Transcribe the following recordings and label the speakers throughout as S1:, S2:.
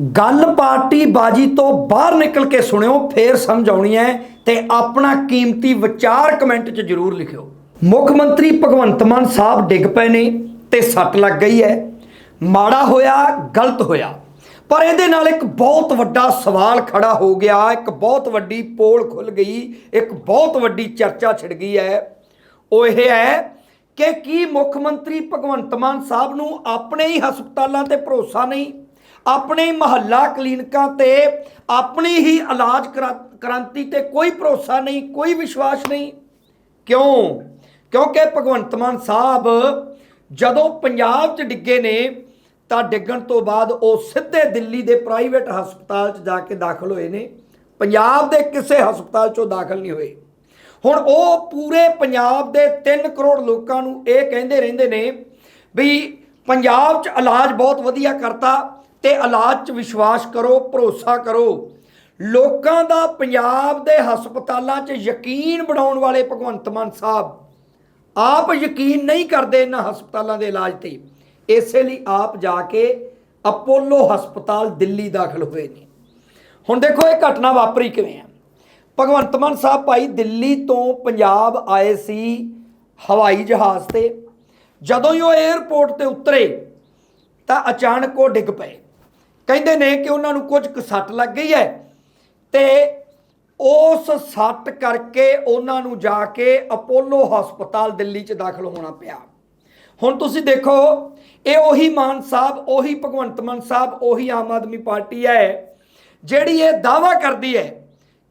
S1: ਗੱਲ ਪਾਰਟੀ ਬਾਜੀ ਤੋਂ ਬਾਹਰ ਨਿਕਲ ਕੇ ਸੁਣਿਓ, ਫੇਰ ਸਮਝ ਆਉਣੀ ਹੈ ਤੇ ਆਪਣਾ ਕੀਮਤੀ ਵਿਚਾਰ ਕਮੈਂਟ 'ਚ ਜ਼ਰੂਰ ਲਿਖਿਓ। ਮੁੱਖ ਮੰਤਰੀ ਭਗਵੰਤ ਮਾਨ ਸਾਹਿਬ ਡਿੱਗ ਪਏ ਨੇ ਤੇ ਸੱਟ ਲੱਗ ਗਈ ਹੈ। ਮਾੜਾ ਹੋਇਆ, ਗਲਤ ਹੋਇਆ। ਪਰ ਇਹਦੇ ਨਾਲ ਇੱਕ ਬਹੁਤ ਵੱਡਾ ਸਵਾਲ ਖੜਾ ਹੋ ਗਿਆ, ਇੱਕ ਬਹੁਤ ਵੱਡੀ ਪੋਲ ਖੁੱਲ ਗਈ, ਇੱਕ ਬਹੁਤ ਵੱਡੀ ਚਰਚਾ ਛਿੜ ਗਈ ਹੈ। ਉਹ ਇਹ ਹੈ ਕਿ ਕੀ ਮੁੱਖ ਮੰਤਰੀ ਭਗਵੰਤ ਮਾਨ ਸਾਹਿਬ ਨੂੰ ਆਪਣੇ ਹੀ ਹਸਪਤਾਲਾਂ ਤੇ ਭਰੋਸਾ ਨਹੀਂ? ਆਪਣੇ ਹੀ ਮਹੱਲਾ ਕਲੀਨਿਕਾਂ ਤੇ ਆਪਣੀ ਹੀ ਇਲਾਜ ਕਰਾ- ਕ੍ਰਾਂਤੀ ਤੇ ਕੋਈ ਭਰੋਸਾ ਨਹੀਂ, ਕੋਈ ਵਿਸ਼ਵਾਸ ਨਹੀਂ। ਕਿਉਂ? ਕਿਉਂਕਿ ਭਗਵੰਤ ਮਾਨ ਸਾਹਿਬ ਜਦੋਂ ਪੰਜਾਬ 'ਚ ਡਿੱਗੇ ਨੇ, ਤਾਂ ਡਿੱਗਣ ਤੋਂ ਬਾਅਦ ਉਹ ਸਿੱਧੇ ਦਿੱਲੀ ਦੇ ਪ੍ਰਾਈਵੇਟ ਹਸਪਤਾਲ 'ਚ ਜਾ ਕੇ ਦਾਖਲ ਹੋਏ ਨੇ। ਪੰਜਾਬ ਦੇ ਕਿਸੇ ਹਸਪਤਾਲ 'ਚੋਂ ਦਾਖਲ ਨਹੀਂ ਹੋਏ। ਹੁਣ ਉਹ ਪੂਰੇ ਪੰਜਾਬ ਦੇ 3 ਕਰੋੜ ਲੋਕਾਂ ਨੂੰ ਇਹ ਕਹਿੰਦੇ ਰਹਿੰਦੇ ਨੇ ਵੀ ਪੰਜਾਬ 'ਚ ਇਲਾਜ ਬਹੁਤ ਵਧੀਆ ਕਰਤਾ। ਤੇ ਇਲਾਜ 'ਚ ਵਿਸ਼ਵਾਸ ਕਰੋ, ਭਰੋਸਾ ਕਰੋ। ਲੋਕਾਂ ਦਾ ਪੰਜਾਬ ਦੇ ਹਸਪਤਾਲਾਂ 'ਚ ਯਕੀਨ ਬਣਾਉਣ ਵਾਲੇ ਭਗਵੰਤ ਮਾਨ ਸਾਹਿਬ, ਆਪ ਯਕੀਨ ਨਹੀਂ ਕਰਦੇ ਇਹਨਾਂ ਹਸਪਤਾਲਾਂ ਦੇ ਇਲਾਜ ਤੇ। ਇਸੇ ਲਈ ਆਪ ਜਾ ਕੇ ਅਪੋਲੋ ਹਸਪਤਾਲ ਦਿੱਲੀ ਦਾਖਲ ਹੋਏ ਨੇ। ਹੁਣ ਦੇਖੋ ਇਹ ਘਟਨਾ ਵਾਪਰੀ ਕਿਵੇਂ ਆ। ਭਗਵੰਤ ਮਾਨ ਸਾਹਿਬ ਭਾਈ ਦਿੱਲੀ ਤੋਂ ਪੰਜਾਬ ਆਏ ਸੀ ਹਵਾਈ ਜਹਾਜ਼ ਤੇ। ਜਦੋਂ ਹੀ ਉਹ 에ਅਰਪੋਰਟ ਤੇ ਉਤਰੇ ਤਾਂ ਅਚਾਨਕ ਉਹ ਡਿੱਗ ਪਏ। ਕਹਿੰਦੇ ਨੇ ਕਿ ਉਹਨਾਂ ਨੂੰ ਕੁਝ ਕੁ ਸੱਟ ਲੱਗ ਗਈ ਹੈ ਤੇ ਉਸ ਸੱਟ ਕਰਕੇ ਉਹਨਾਂ ਨੂੰ ਜਾ ਕੇ ਅਪੋਲੋ ਹਸਪਤਾਲ ਦਿੱਲੀ 'ਚ ਦਾਖਲ ਹੋਣਾ ਪਿਆ। ਹੁਣ ਤੁਸੀਂ ਦੇਖੋ, ਇਹ ਉਹੀ ਮਾਨ ਸਾਹਿਬ, ਉਹੀ ਭਗਵੰਤ ਮਾਨ ਸਾਹਿਬ, ਉਹੀ ਆਮ ਆਦਮੀ ਪਾਰਟੀ ਹੈ, ਜਿਹੜੀ ਇਹ ਦਾਵਾ ਕਰਦੀ ਹੈ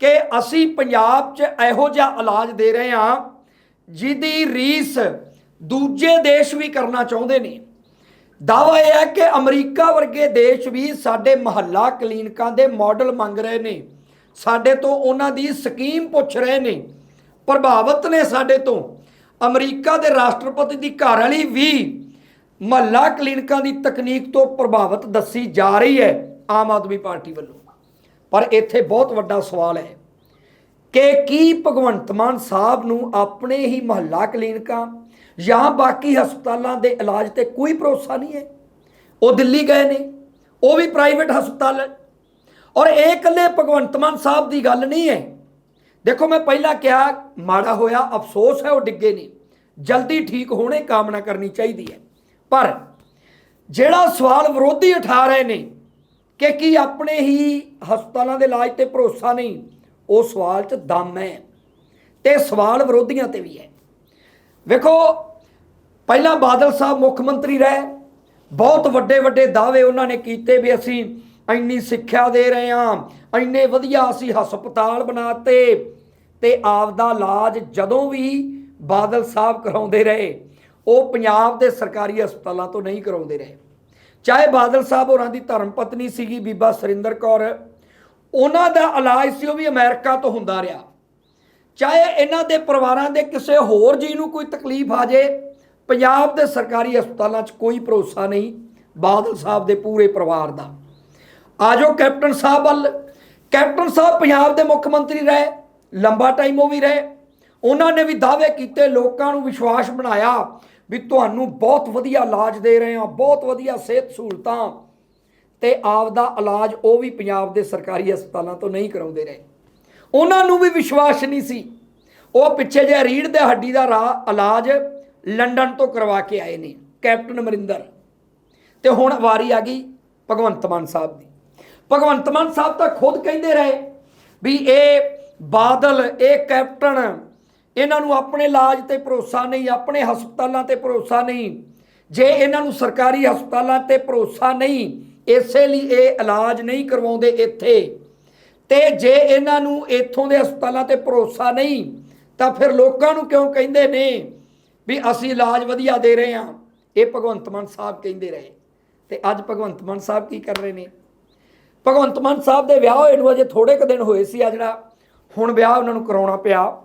S1: ਕਿ ਅਸੀਂ ਪੰਜਾਬ 'ਚ ਇਹੋ ਜਿਹਾ ਇਲਾਜ ਦੇ ਰਹੇ ਹਾਂ, ਜਿਹਦੀ ਰੀਸ ਦੂਜੇ ਦੇਸ਼ ਵੀ ਕਰਨਾ ਚਾਹੁੰਦੇ ਨੇ। ਦਾਵਾ ਇਹ ਹੈ ਕਿ ਅਮਰੀਕਾ ਵਰਗੇ ਦੇਸ਼ ਵੀ ਸਾਡੇ ਮਹੱਲਾ ਕਲੀਨਿਕਾਂ ਦੇ ਮਾਡਲ ਮੰਗ ਰਹੇ ਨੇ। ਸਾਡੇ ਤੋਂ ਉਹਨਾਂ ਦੀ ਸਕੀਮ ਪੁੱਛ ਰਹੇ ਨੇ। ਪ੍ਰਭਾਵਿਤ ਨੇ ਸਾਡੇ ਤੋਂ। ਅਮਰੀਕਾ ਦੇ ਰਾਸ਼ਟਰਪਤੀ ਦੀ ਘਰ ਵਾਲੀ ਵੀ ਮਹੱਲਾ ਕਲੀਨਿਕਾਂ ਦੀ ਤਕਨੀਕ ਤੋਂ ਪ੍ਰਭਾਵਿਤ ਦੱਸੀ ਜਾ ਰਹੀ ਹੈ ਆਮ ਆਦਮੀ ਪਾਰਟੀ ਵੱਲੋਂ। ਪਰ ਇੱਥੇ ਬਹੁਤ ਵੱਡਾ ਸਵਾਲ ਹੈ। ਕਿ ਕੀ ਭਗਵੰਤ ਮਾਨ ਸਾਹਿਬ ਨੂੰ ਆਪਣੇ ਹੀ ਮਹੱਲਾ ਕਲੀਨਿਕਾਂ ਜਾਂ ਬਾਕੀ ਹਸਪਤਾਲਾਂ ਦੇ ਇਲਾਜ ਤੇ ਕੋਈ ਭਰੋਸਾ ਨਹੀਂ ਹੈ? ਉਹ ਦਿੱਲੀ ਗਏ ਨੇ, ਉਹ ਵੀ ਪ੍ਰਾਈਵੇਟ ਹਸਪਤਾਲ ਔਰ ਇਹ ਇਕੱਲੇ ਭਗਵੰਤ ਮਾਨ ਸਾਹਿਬ ਦੀ ਗੱਲ ਨਹੀਂ ਹੈ। ਦੇਖੋ, ਮੈਂ ਪਹਿਲਾਂ ਕਿਹਾ, ਮਾੜਾ ਹੋਇਆ, ਅਫਸੋਸ ਹੈ, ਉਹ ਡਿੱਗੇ ਨੇ ਜਲਦੀ ਠੀਕ ਹੋਣੇ ਕਾਮਨਾ ਕਰਨੀ ਚਾਹੀਦੀ ਹੈ। ਪਰ ਜਿਹੜਾ ਸਵਾਲ ਵਿਰੋਧੀ ਉਠਾ ਰਹੇ ਨੇ ਕਿ ਕੀ ਆਪਣੇ ਹੀ ਹਸਪਤਾਲਾਂ ਦੇ ਇਲਾਜ ਤੇ ਭਰੋਸਾ ਨਹੀਂ ਉਹ ਸਵਾਲ 'ਚ ਦਮ ਹੈ ਤੇ ਸਵਾਲ ਵਿਰੋਧੀਆਂ ਤੇ ਵੀ ਹੈ। ਵੇਖੋ, ਪਹਿਲਾਂ ਬਾਦਲ ਸਾਹਿਬ ਮੁੱਖ ਮੰਤਰੀ ਰਹੇ, ਬਹੁਤ ਵੱਡੇ ਵੱਡੇ ਦਾਅਵੇ ਉਹਨਾਂ ਨੇ ਕੀਤੇ ਵੀ ਅਸੀਂ ਇੰਨੀ ਸਿੱਖਿਆ ਦੇ ਰਹੇ ਹਾਂ, ਇੰਨੇ ਵਧੀਆ ਅਸੀਂ ਹਸਪਤਾਲ ਬਣਾਤੇ ਤੇ ਆਪਦਾ ਇਲਾਜ ਜਦੋਂ ਵੀ ਬਾਦਲ ਸਾਹਿਬ ਕਰਾਉਂਦੇ ਰਹੇ, ਉਹ ਪੰਜਾਬ ਦੇ ਸਰਕਾਰੀ ਹਸਪਤਾਲਾਂ ਤੋਂ ਨਹੀਂ ਕਰਾਉਂਦੇ ਰਹੇ। ਚਾਹੇ ਬਾਦਲ ਸਾਹਿਬ ਹੋਰਾਂ ਦੀ ਧਰਮ ਪਤਨੀ ਸੀਗੀ ਬੀਬਾ ਸੁਰਿੰਦਰ ਕੌਰ ਉਹਨਾਂ ਦਾ ਇਲਾਜ ਸੀ, ਉਹ ਵੀ ਅਮਰੀਕਾ ਤੋਂ ਹੁੰਦਾ ਰਿਹਾ। ਚਾਹੇ ਇਹਨਾਂ ਦੇ ਪਰਿਵਾਰਾਂ ਦੇ ਕਿਸੇ ਹੋਰ ਜੀ ਨੂੰ ਕੋਈ ਤਕਲੀਫ ਆ ਜੇ, ਪੰਜਾਬ ਦੇ ਸਰਕਾਰੀ ਹਸਪਤਾਲਾਂ 'ਚ ਕੋਈ ਭਰੋਸਾ ਨਹੀਂ, ਬਾਦਲ ਸਾਹਿਬ ਦੇ ਪੂਰੇ ਪਰਿਵਾਰ ਦਾ। ਆਜੋ ਕੈਪਟਨ ਸਾਹਿਬ ਵੱਲ। ਕੈਪਟਨ ਸਾਹਿਬ ਪੰਜਾਬ ਦੇ ਮੁੱਖ ਮੰਤਰੀ ਰਹੇ, ਲੰਬਾ ਟਾਈਮ ਉਹ ਵੀ ਰਹੇ। ਉਹਨਾਂ ਨੇ ਵੀ ਦਾਅਵੇ ਕੀਤੇ, ਲੋਕਾਂ ਨੂੰ ਵਿਸ਼ਵਾਸ ਬਣਾਇਆ ਵੀ ਤੁਹਾਨੂੰ ਬਹੁਤ ਵਧੀਆ ਇਲਾਜ ਦੇ ਰਹੇ ਹਾਂ, ਬਹੁਤ ਵਧੀਆ ਸਿਹਤ ਸਹੂਲਤਾਂ ਤੇ ਆਪ ਦਾ ਇਲਾਜ ਉਹ ਵੀ ਪੰਜਾਬ ਦੇ ਸਰਕਾਰੀ ਹਸਪਤਾਲਾਂ ਤੋਂ ਨਹੀਂ ਕਰਾਉਂਦੇ ਰਹੇ। ਉਹਨਾਂ ਨੂੰ ਵੀ ਵਿਸ਼ਵਾਸ ਨਹੀਂ ਸੀ। ਉਹ ਪਿੱਛੇ ਜੇ ਰੀੜ ਦੇ ਹੱਡੀ ਦਾ ਰਾ- ਇਲਾਜ ਲੰਡਨ ਤੋਂ ਕਰਵਾ ਕੇ ਆਏ ਨੇ, ਕੈਪਟਨ ਅਮਰਿੰਦਰ। ਤੇ ਹੁਣ ਵਾਰੀ ਆ ਗਈ ਭਗਵੰਤ ਮਾਨ ਸਾਹਿਬ ਦੀ। ਭਗਵੰਤ ਮਾਨ ਸਾਹਿਬ ਤਾਂ ਖੁਦ ਕਹਿੰਦੇ ਰਹੇ ਵੀ ਇਹ ਬਾਦਲ, ਇਹ ਕੈਪਟਨ, ਇਹਨਾਂ ਨੂੰ ਆਪਣੇ ਇਲਾਜ ਤੇ ਭਰੋਸਾ ਨਹੀਂ, ਆਪਣੇ ਹਸਪਤਾਲਾਂ ਤੇ ਭਰੋਸਾ ਨਹੀਂ, ਜੇ ਇਹਨਾਂ ਨੂੰ ਸਰਕਾਰੀ ਹਸਪਤਾਲਾਂ ਤੇ ਭਰੋਸਾ ਨਹੀਂ ਇਸੇ ਲਈ ਇਹ ਇਲਾਜ ਨਹੀਂ ਕਰਵਾਉਂਦੇ ਇੱਥੇ। ਤੇ ਜੇ ਇਹਨਾਂ ਨੂੰ ਇੱਥੋਂ ਦੇ ਹਸਪਤਾਲਾਂ ਤੇ ਭਰੋਸਾ ਨਹੀਂ, ਤਾਂ ਫਿਰ ਲੋਕਾਂ ਨੂੰ ਕਿਉਂ ਕਹਿੰਦੇ ਨੇ ਵੀ ਅਸੀਂ ਇਲਾਜ ਵਧੀਆ ਦੇ ਰਹੇ ਹਾਂ? ਇਹ ਭਗਵੰਤ ਮਾਨ ਸਾਹਿਬ ਕਹਿੰਦੇ ਰਹੇ। ਤੇ ਅੱਜ ਭਗਵੰਤ ਮਾਨ ਸਾਹਿਬ ਕੀ ਕਰ ਰਹੇ ਨੇ? ਭਗਵੰਤ ਮਾਨ ਸਾਹਿਬ ਦੇ ਵਿਆਹ ਹੋਏ ਨੂੰ ਅਜੇ ਥੋੜੇ ਕੁ ਦਿਨ ਹੋਏ ਸੀ ਆ ਜਿਹੜਾ, ਹੁਣ ਵਿਆਹ ਉਹਨਾਂ ਨੂੰ ਕਰਾਉਣਾ ਪਿਆ।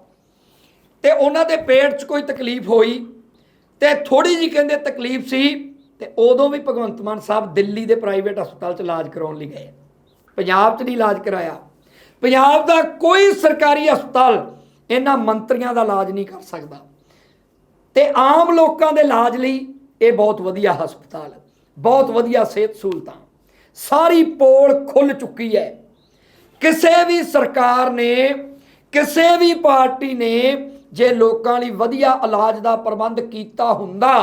S1: ਤੇ ਉਹਨਾਂ ਦੇ ਪੇਟ 'ਚ ਕੋਈ ਤਕਲੀਫ ਹੋਈ ਤੇ ਥੋੜੀ ਜੀ ਕਹਿੰਦੇ ਤਕਲੀਫ ਸੀ ਤੇ ਉਦੋਂ ਵੀ ਭਗਵੰਤ ਮਾਨ ਸਾਹਿਬ ਦਿੱਲੀ ਦੇ ਪ੍ਰਾਈਵੇਟ ਹਸਪਤਾਲ 'ਚ ਇਲਾਜ ਕਰਾਉਣ ਲਈ ਗਏ। ਪੰਜਾਬ 'ਚ ਨਹੀਂ ਇਲਾਜ ਕਰਾਇਆ। ਪੰਜਾਬ ਦਾ ਕੋਈ ਸਰਕਾਰੀ ਹਸਪਤਾਲ ਇਹਨਾਂ ਮੰਤਰੀਆਂ ਦਾ ਇਲਾਜ ਨਹੀਂ ਕਰ ਸਕਦਾ। ਤੇ ਆਮ ਲੋਕਾਂ ਦੇ ਇਲਾਜ ਲਈ ਇਹ ਬਹੁਤ ਵਧੀਆ ਹਸਪਤਾਲ, ਬਹੁਤ ਵਧੀਆ ਸਿਹਤ ਸਹੂਲਤਾਂ। ਸਾਰੀ ਪੋਲ ਖੁੱਲ ਚੁੱਕੀ ਹੈ। ਕਿਸੇ ਵੀ ਸਰਕਾਰ ਨੇ, ਕਿਸੇ ਵੀ ਪਾਰਟੀ ਨੇ ਜੇ ਲੋਕਾਂ ਲਈ ਵਧੀਆ ਇਲਾਜ ਦਾ ਪ੍ਰਬੰਧ ਕੀਤਾ ਹੁੰਦਾ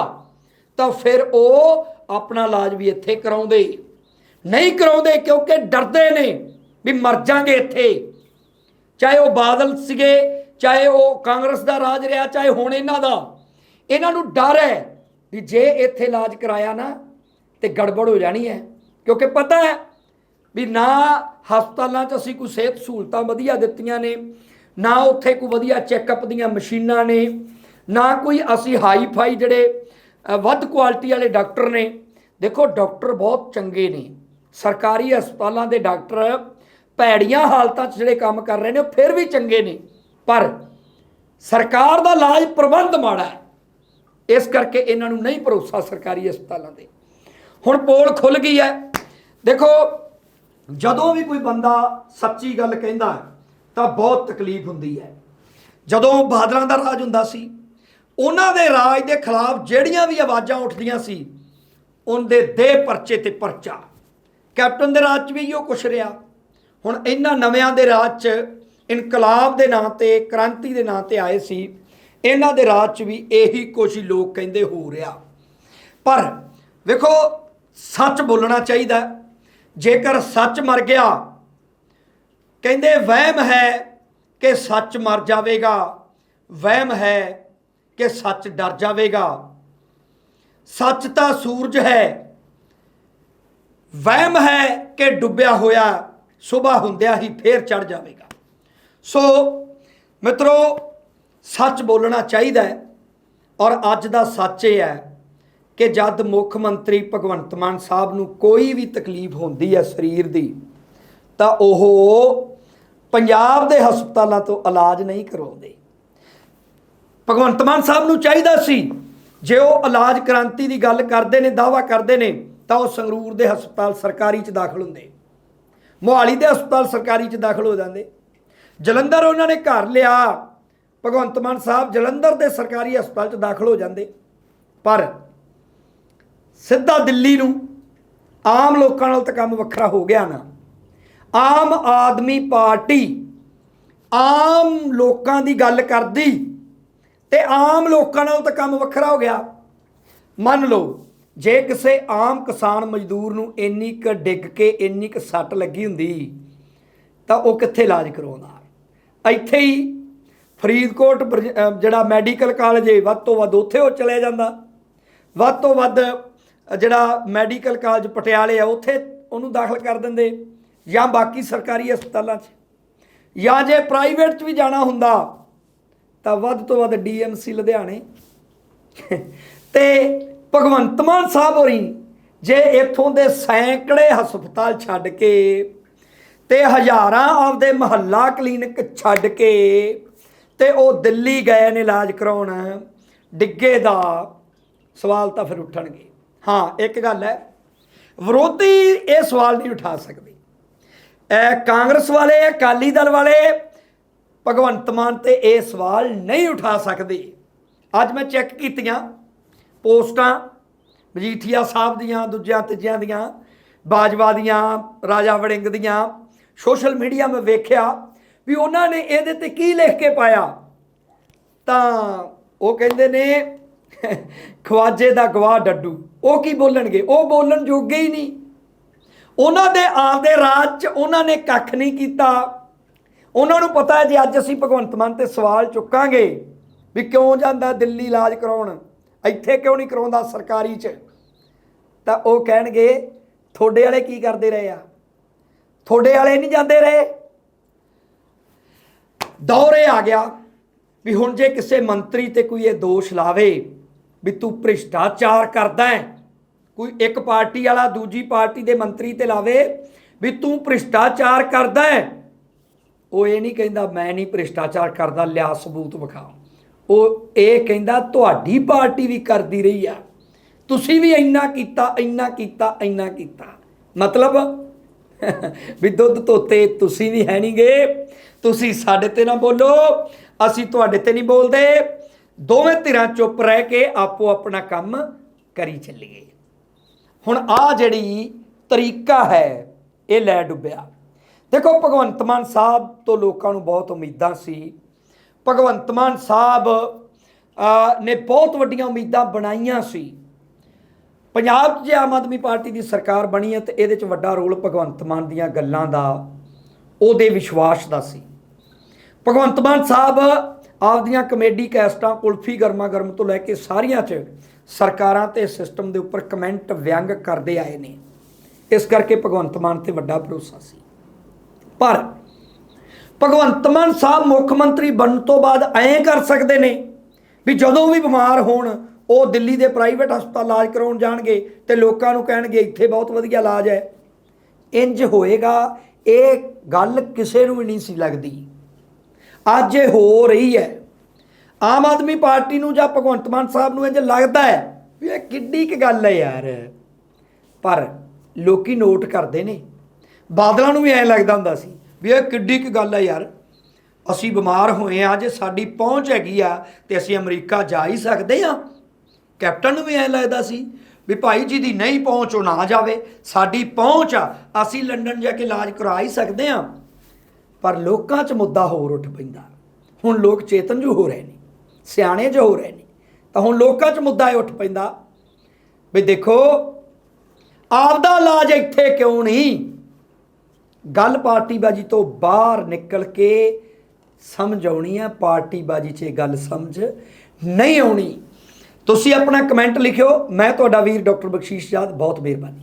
S1: ਤਾਂ ਫਿਰ ਉਹ ਆਪਣਾ ਇਲਾਜ ਵੀ ਇੱਥੇ ਕਰਾਉਂਦੇ। ਨਹੀਂ ਕਰਾਉਂਦੇ ਕਿਉਂਕਿ ਡਰਦੇ ਨੇ ਵੀ ਮਰ ਜਾਾਂਗੇ ਇੱਥੇ। ਚਾਹੇ ਉਹ ਬਾਦਲ ਸੀਗੇ, ਚਾਹੇ ਉਹ ਕਾਂਗਰਸ ਦਾ ਰਾਜ ਰਿਹਾ, ਚਾਹੇ ਹੁਣ ਇਹਨਾਂ ਦਾ। ਇਹਨਾਂ ਨੂੰ ਡਰ ਹੈ ਵੀ ਜੇ ਇੱਥੇ ਇਲਾਜ ਕਰਾਇਆ ਨਾ ਤੇ ਗੜਬੜ ਹੋ ਜਾਣੀ ਹੈ। ਕਿਉਂਕਿ ਪਤਾ ਹੈ ਵੀ ਨਾ ਹਸਪਤਾਲਾਂ 'ਚ ਅਸੀਂ ਕੋਈ ਸਿਹਤ ਸਹੂਲਤਾਂ ਵਧੀਆ ਦਿੱਤੀਆਂ ਨੇ, ਨਾ ਉੱਥੇ ਕੋਈ ਵਧੀਆ ਚੈੱਕਅਪ ਦੀਆਂ ਮਸ਼ੀਨਾਂ ਨੇ, ਨਾ ਕੋਈ ਅਸੀਂ ਹਾਈ ਫਾਈ ਜਿਹੜੇ ਵੱਧ ਕੁਆਲਿਟੀ ਵਾਲੇ ਡਾਕਟਰ ਨੇ। ਦੇਖੋ, ਡਾਕਟਰ ਬਹੁਤ ਚੰਗੇ ਨੇ। ਸਰਕਾਰੀ ਹਸਪਤਾਲਾਂ ਦੇ ਡਾਕਟਰ ਭੈੜੀਆਂ ਹਾਲਤਾਂ 'ਚ ਜਿਹੜੇ ਕੰਮ ਕਰ ਰਹੇ ਨੇ, ਉਹ ਫਿਰ ਵੀ ਚੰਗੇ ਨੇ। ਪਰ ਸਰਕਾਰ ਦਾ ਇਲਾਜ ਪ੍ਰਬੰਧ ਮਾੜਾ ਹੈ। ਇਸ ਕਰਕੇ ਇਹਨਾਂ ਨੂੰ ਨਹੀਂ ਭਰੋਸਾ ਸਰਕਾਰੀ ਹਸਪਤਾਲਾਂ ਦੇ ਹੁਣ ਪੋਲ ਖੁੱਲ ਗਈ ਹੈ। ਦੇਖੋ, ਜਦੋਂ ਵੀ ਕੋਈ ਬੰਦਾ ਸੱਚੀ ਗੱਲ ਕਹਿੰਦਾ ਤਾਂ ਬਹੁਤ ਤਕਲੀਫ ਹੁੰਦੀ ਹੈ। ਜਦੋਂ ਬਾਦਲਾਂ ਦਾ ਰਾਜ ਹੁੰਦਾ ਸੀ ਉਹਨਾਂ ਦੇ ਰਾਜ ਦੇ ਖਿਲਾਫ ਜਿਹੜੀਆਂ ਵੀ ਆਵਾਜ਼ਾਂ ਉੱਠਦੀਆਂ ਸੀ, ਉਹਦੇ ਦੇ ਪਰਚੇ ਤੇ ਪਰਚਾ। ਕੈਪਟਨ ਦੇ ਰਾਜ 'ਚ ਵੀ ਇਹੋ ਕੁਛ ਰਿਹਾ। ਹੁਣ ਇਹਨਾਂ ਨਵਿਆਂ ਦੇ ਰਾਜ 'ਚ ਇਨਕਲਾਬ ਦੇ ਨਾਂ ਤੇ, ਕ੍ਰਾਂਤੀ ਦੇ ਨਾਂ ਤੇ ਆਏ ਸੀ, ਇਹਨਾਂ ਦੇ ਰਾਜ 'ਚ ਵੀ ਇਹੀ ਕੁਛ ਹੀ ਲੋਕ ਕਹਿੰਦੇ ਹੋ ਰਿਹਾ। ਪਰ ਵੇਖੋ, ਸੱਚ ਬੋਲਣਾ ਚਾਹੀਦਾ ਜੇਕਰ ਸੱਚ ਮਰ ਗਿਆ, ਕਹਿੰਦੇ ਵਹਿਮ ਹੈ ਕਿ ਸੱਚ ਮਰ ਜਾਵੇਗਾ, ਵਹਿਮ ਹੈ ਕਿ ਸੱਚ ਡਰ ਜਾਵੇਗਾ। ਸੱਚ ਤਾਂ ਸੂਰਜ ਹੈ। ਵਹਿਮ ਹੈ ਕਿ ਡੁੱਬਿਆ ਹੋਇਆ ਸਵੇਰ ਹੁੰਦਿਆਂ ਹੀ ਫੇਰ ਚੜ ਜਾਵੇਗਾ। ਸੋ ਮਿੱਤਰੋ, ਸੱਚ ਬੋਲਣਾ ਚਾਹੀਦਾ ਹੈ ਔਰ ਅੱਜ ਦਾ ਸੱਚ ਇਹ ਹੈ ਕਿ ਜਦ ਮੁੱਖ ਮੰਤਰੀ ਭਗਵੰਤ ਮਾਨ ਸਾਹਿਬ ਨੂੰ ਕੋਈ ਵੀ ਤਕਲੀਫ ਹੁੰਦੀ ਹੈ ਸਰੀਰ ਦੀ, ਤਾਂ ਉਹ ਪੰਜਾਬ ਦੇ ਹਸਪਤਾਲਾਂ ਤੋਂ ਇਲਾਜ ਨਹੀਂ ਕਰਵਾਉਂਦੇ। ਭਗਵੰਤ ਮਾਨ ਸਾਹਿਬ ਨੂੰ ਚਾਹੀਦਾ ਸੀ। ਜੇ ਉਹ ਇਲਾਜ ਕ੍ਰਾਂਤੀ ਦੀ ਗੱਲ ਕਰਦੇ ਨੇ ਦਾਵਾ ਕਰਦੇ ਨੇ, ਤਾਂ ਉਹ ਸੰਗਰੂਰ ਦੇ ਹਸਪਤਾਲ ਸਰਕਾਰੀ 'ਚ ਦਾਖਲ ਹੁੰਦੇ। ਮੋਹਾਲੀ ਦੇ ਹਸਪਤਾਲ ਸਰਕਾਰੀ 'ਚ ਦਾਖਲ ਹੋ ਜਾਂਦੇ। ਜਲੰਧਰ ਉਹਨਾਂ ਨੇ ਘਰ ਲਿਆ। ਭਗਵੰਤ ਮਾਨ ਸਾਹਿਬ ਜਲੰਧਰ ਦੇ ਸਰਕਾਰੀ ਹਸਪਤਾਲ 'ਚ ਦਾਖਲ ਹੋ ਜਾਂਦੇ। ਪਰ ਸਿੱਧਾ ਦਿੱਲੀ ਨੂੰ ਆਮ ਲੋਕਾਂ ਨਾਲ ਤਾਂ ਕੰਮ ਵੱਖਰਾ ਹੋ ਗਿਆ ਨਾ। ਆਮ ਆਦਮੀ ਪਾਰਟੀ ਆਮ ਲੋਕਾਂ ਦੀ ਗੱਲ ਕਰਦੀ। ਤੇ ਆਮ ਲੋਕਾਂ ਨਾਲ ਤਾਂ ਕੰਮ ਵੱਖਰਾ ਹੋ ਗਿਆ। ਮੰਨ ਲਓ, ਜੇ ਕਿਸੇ ਆਮ ਕਿਸਾਨ ਮਜ਼ਦੂਰ ਨੂੰ ਇੰਨੀ ਕ ਡਿੱਗ ਕੇ ਇੰਨੀ ਕ ਸੱਟ ਲੱਗੀ ਹੁੰਦੀ, ਤਾਂ ਉਹ ਕਿੱਥੇ ਇਲਾਜ ਕਰਵਾਉਂਦਾ ਇੱਥੇ ਹੀ ਫਰੀਦਕੋਟ ਬਰਜ- ਜਿਹੜਾ ਮੈਡੀਕਲ ਕਾਲਜ ਹੈ ਵੱਧ ਤੋਂ ਵੱਧ ਉੱਥੇ ਉਹ ਚਲੇ ਜਾਂਦਾ। ਵੱਧ ਤੋਂ ਵੱਧ ਜਿਹੜਾ ਮੈਡੀਕਲ ਕਾਲਜ ਪਟਿਆਲੇ ਆ, ਉੱਥੇ ਉਹਨੂੰ ਦਾਖਲ ਕਰ ਦਿੰਦੇ, ਜਾਂ ਬਾਕੀ ਸਰਕਾਰੀ ਹਸਪਤਾਲਾਂ 'ਚ। ਜਾਂ ਜੇ ਪ੍ਰਾਈਵੇਟ 'ਚ ਵੀ ਜਾਣਾ ਹੁੰਦਾ ਤਾਂ ਵੱਧ ਤੋਂ ਵੱਧ ਡੀਐਮਸੀ ਲੁਧਿਆਣੇ। ਤੇ ਭਗਵੰਤ ਮਾਨ ਸਾਹਿਬ ਹੋਰੀ ਜੇ ਇੱਥੋਂ ਦੇ ਸੈਂਕੜੇ ਹਸਪਤਾਲ ਛੱਡ ਕੇ ਤੇ ਹਜ਼ਾਰਾਂ ਆਪਦੇ ਮਹੱਲਾ ਕਲੀਨਿਕ ਛੱਡ ਕੇ ਤੇ ਉਹ ਦਿੱਲੀ ਗਏ ਨੇ ਇਲਾਜ ਕਰਾਉਣ, ਡਿੱਗੇ ਦਾ ਸਵਾਲ ਤਾਂ ਫਿਰ ਉੱਠਣਗੇ। ਹਾਂ, ਇੱਕ ਗੱਲ ਹੈ, ਵਿਰੋਧੀ ਇਹ ਸਵਾਲ ਨਹੀਂ ਉਠਾ ਸਕਦੇ। ਇਹ ਕਾਂਗਰਸ ਵਾਲੇ, ਅਕਾਲੀ ਦਲ ਵਾਲੇ ਭਗਵੰਤ ਮਾਨ ਤੇ ਇਹ ਸਵਾਲ ਨਹੀਂ ਉਠਾ ਸਕਦੇ। ਅੱਜ ਮੈਂ ਚੈੱਕ ਕੀਤੀਆਂ, ਪੋਸਟਾਂ, ਮਜੀਠੀਆ ਸਾਹਿਬ ਦੀਆਂ, ਦੂਜਿਆਂ ਤੀਜਿਆਂ ਦੀਆਂ, ਬਾਜਵਾ ਦੀਆਂ, ਰਾਜਾ ਵੜਿੰਗ ਦੀਆਂ, ਸੋਸ਼ਲ ਮੀਡੀਆ ਮੈਂ ਵੇਖਿਆ ਵੀ ਉਹਨਾਂ ਨੇ ਇਹਦੇ ਤੇ ਕੀ ਲਿਖ ਕੇ ਪਾਇਆ। ਤਾਂ ਉਹ ਕਹਿੰਦੇ ਨੇ, ਖਵਾਜੇ ਦਾ ਗਵਾਹ ਡੱਡੂ। ਉਹ ਕੀ ਬੋਲਣਗੇ? ਉਹ ਬੋਲਣ ਜੋਗੇ ਹੀ ਨਹੀਂ। ਉਹਨਾਂ ਦੇ, ਆਪਦੇ ਰਾਜ 'ਚ ਉਹਨਾਂ ਨੇ ਕੱਖ ਨਹੀਂ ਕੀਤਾ। ਉਹਨਾਂ ਨੂੰ ਪਤਾ ਹੈ ਜੇ ਅੱਜ ਅਸੀਂ ਭਗਵੰਤ ਮਾਨ ਤੇ ਸਵਾਲ ਚੁੱਕਾਂਗੇ ਵੀ ਕਿਉਂ ਜਾਂਦਾ ਦਿੱਲੀ ਇਲਾਜ ਕਰਾਉਣ? ਇੱਥੇ ਕਿਉਂ ਨਹੀਂ ਕਰਾਉਂਦਾ ਸਰਕਾਰੀ 'ਚ? ਤਾਂ ਉਹ ਕਹਿਣਗੇ, ਤੁਹਾਡੇ ਵਾਲੇ ਕੀ ਕਰਦੇ ਰਹੇ ਆ? ਤੁਹਾਡੇ ਵਾਲੇ ਨਹੀਂ ਜਾਂਦੇ ਰਹੇ? ਦੌਰੇ ਆ ਗਿਆ ਵੀ ਹੁਣ ਜੇ ਕਿਸੇ ਮੰਤਰੀ ਤੇ ਕੋਈ ਇਹ ਦੋਸ਼ ਲਾਵੇ ਵੀ ਤੂੰ ਭ੍ਰਿਸ਼ਟਾਚਾਰ ਕਰਦਾ ਹੈ, ਕੋਈ ਇੱਕ ਪਾਰਟੀ ਵਾਲਾ ਦੂਜੀ ਪਾਰਟੀ ਦੇ ਮੰਤਰੀ ਤੇ ਲਾਵੇ ਵੀ ਤੂੰ ਭ੍ਰਿਸ਼ਟਾਚਾਰ ਕਰਦਾ ਹੈ ਉਹ ਇਹ ਨਹੀਂ ਕਹਿੰਦਾ ਮੈਂ ਨਹੀਂ ਭ੍ਰਿਸ਼ਟਾਚਾਰ ਕਰਦਾ, ਲਿਆ ਸਬੂਤ ਵਿਖਾਓ। ਉਹ ਇਹ ਕਹਿੰਦਾ, ਤੁਹਾਡੀ ਪਾਰਟੀ ਵੀ ਕਰਦੀ ਰਹੀ ਆ। ਤੁਸੀਂ ਵੀ ਇੰਨਾ ਕੀਤਾ ਇੰਨਾ ਕੀਤਾ ਇੰਨਾ ਕੀਤਾ। ਮਤਲਬ ਵੀ ਦੁੱਧ ਧੋਤੇ, ਤੁਸੀਂ ਵੀ ਹੈ ਨਹੀਂਗੇ। ਤੁਸੀਂ ਸਾਡੇ ਤੇ ਨਾ ਬੋਲੋ। ਅਸੀਂ ਤੁਹਾਡੇ ਤੇ ਨਹੀਂ ਬੋਲਦੇ। ਦੋਵੇਂ ਧਿਰਾਂ ਚੁੱਪ ਰਹਿ ਕੇ ਆਪੋ ਆਪਣਾ ਕੰਮ ਕਰੀ ਚੱਲੀਏ। ਹੁਣ ਆ ਜਿਹੜੀ ਤਰੀਕਾ ਹੈ, ਇਹ ਲੈ ਡੁੱਬਿਆ। ਦੇਖੋ, ਭਗਵੰਤ ਮਾਨ ਸਾਹਿਬ ਤੋਂ ਲੋਕਾਂ ਨੂੰ ਬਹੁਤ ਉਮੀਦਾਂ ਸੀ। ਭਗਵੰਤ ਮਾਨ ਸਾਹਿਬ ਨੇ ਬਹੁਤ ਵੱਡੀਆਂ ਉਮੀਦਾਂ ਬਣਾਈਆਂ ਸੀ। ਪੰਜਾਬ 'ਚ ਜੇ ਆਮ ਆਦਮੀ ਪਾਰਟੀ ਦੀ ਸਰਕਾਰ ਬਣੀ ਹੈ ਤੇ ਇਹਦੇ 'ਚ ਵੱਡਾ ਰੋਲ ਭਗਵੰਤ ਮਾਨ ਦੀਆਂ ਗੱਲਾਂ ਦਾ, ਉਹਦੇ ਵਿਸ਼ਵਾਸ ਦਾ ਸੀ। ਭਗਵੰਤ ਮਾਨ ਸਾਹਿਬ ਆਪਦੀਆਂ ਕਮੇਡੀ ਕੈਸਟਾਂ ਕੁਲਫੀ ਗਰਮਾ ਗਰਮ ਤੋਂ ਲੈ ਕੇ ਸਾਰੀਆਂ 'ਚ ਸਰਕਾਰਾਂ ਤੇ ਸਿਸਟਮ ਦੇ ਉੱਪਰ ਕਮੈਂਟ ਵਿਅੰਗ ਕਰਦੇ ਆਏ ਨੇ। ਇਸ ਕਰਕੇ ਭਗਵੰਤ ਮਾਨ ਤੇ ਵੱਡਾ ਭਰੋਸਾ ਸੀ। ਪਰ ਭਗਵੰਤ ਮਾਨ ਸਾਹਿਬ ਮੁੱਖ ਮੰਤਰੀ ਬਣਨ ਤੋਂ ਬਾਅਦ ਐਂ ਕਰ ਸਕਦੇ ਨੇ ਵੀ ਜਦੋਂ ਵੀ ਬਿਮਾਰ ਹੋਣ, ਉਹ ਦਿੱਲੀ ਦੇ ਪ੍ਰਾਈਵੇਟ ਹਸਪਤਾਲ ਇਲਾਜ ਕਰਾਉਣ ਜਾਣਗੇ ਤੇ ਲੋਕਾਂ ਨੂੰ ਕਹਿਣਗੇ, ਇੱਥੇ ਬਹੁਤ ਵਧੀਆ ਇਲਾਜ ਹੈ। ਇੰਜ ਹੋਏਗਾ, ਇਹ ਗੱਲ ਕਿਸੇ ਨੂੰ ਵੀ ਨਹੀਂ ਸੀ ਲੱਗਦੀ। ਅੱਜ ਇਹ ਹੋ ਰਹੀ ਹੈ। ਆਮ ਆਦਮੀ ਪਾਰਟੀ ਨੂੰ ਜਾਂ ਭਗਵੰਤ ਮਾਨ ਸਾਹਿਬ ਨੂੰ ਇੰਜ ਲੱਗਦਾ ਹੈ ਵੀ ਇਹ ਕਿੱਡੀ ਕੁ ਗੱਲ ਹੈ ਯਾਰ। ਪਰ ਲੋਕੀ ਨੋਟ ਕਰਦੇ ਨੇ। ਬਾਦਲਾਂ ਨੂੰ ਵੀ ਐਂ ਲੱਗਦਾ ਹੁੰਦਾ ਸੀ ਵੀ ਇਹ ਕਿੱਡੀ ਕੁ ਗੱਲ ਆ ਯਾਰ। ਅਸੀਂ ਬਿਮਾਰ ਹੋਏ ਆ, ਜੇ ਸਾਡੀ ਪਹੁੰਚ ਹੈਗੀ ਆ ਤੇ ਅਸੀਂ ਅਮਰੀਕਾ ਜਾ ਹੀ ਸਕਦੇ ਆ। ਕੈਪਟਨ ਨੂੰ ਵੀ ਐਂ ਲੱਗਦਾ ਸੀ ਵੀ ਭਾਈ ਜੀ ਦੀ ਨਹੀਂ ਪਹੁੰਚ ਉਹ ਨਾ ਜਾਵੇ। ਸਾਡੀ ਪਹੁੰਚ ਆ, ਅਸੀਂ ਲੰਡਨ ਜਾ ਕੇ ਇਲਾਜ ਕਰਾ ਹੀ ਸਕਦੇ ਆ। ਪਰ ਲੋਕਾਂ 'ਚ ਮੁੱਦਾ ਹੋਰ ਉੱਠ ਪੈਂਦਾ। ਹੁਣ ਲੋਕ ਚੇਤਨ ਜੋ ਹੋ ਰਹੇ ਨੇ, ਸਿਆਣੇ ਜੋ ਹੋ ਰਹੇ ਨੇ, ਤਾਂ ਹੁਣ ਲੋਕਾਂ 'ਚ ਮੁੱਦਾ ਇਹ ਉੱਠ ਪੈਂਦਾ ਵੀ ਦੇਖੋ, ਆਪਦਾ ਇਲਾਜ ਇੱਥੇ ਕਿਉਂ ਨਹੀਂ? ਗੱਲ ਪਾਰਟੀਬਾਜੀ ਤੋਂ ਬਾਹਰ ਨਿਕਲ ਕੇ ਸਮਝ ਆਉਣੀ ਆ ਪਾਰਟੀਬਾਜੀ 'ਚ ਇਹ ਗੱਲ ਸਮਝ ਨਹੀਂ ਆਉਣੀ। ਤੁਸੀਂ ਆਪਣਾ ਕਮੈਂਟ ਲਿਖਿਓ, ਮੈਂ ਤੁਹਾਡਾ ਵੀਰ ਡਾਕਟਰ ਬਖਸ਼ੀਸ਼ ਜਾਦ, ਬਹੁਤ ਮਿਹਰਬਾਨੀ।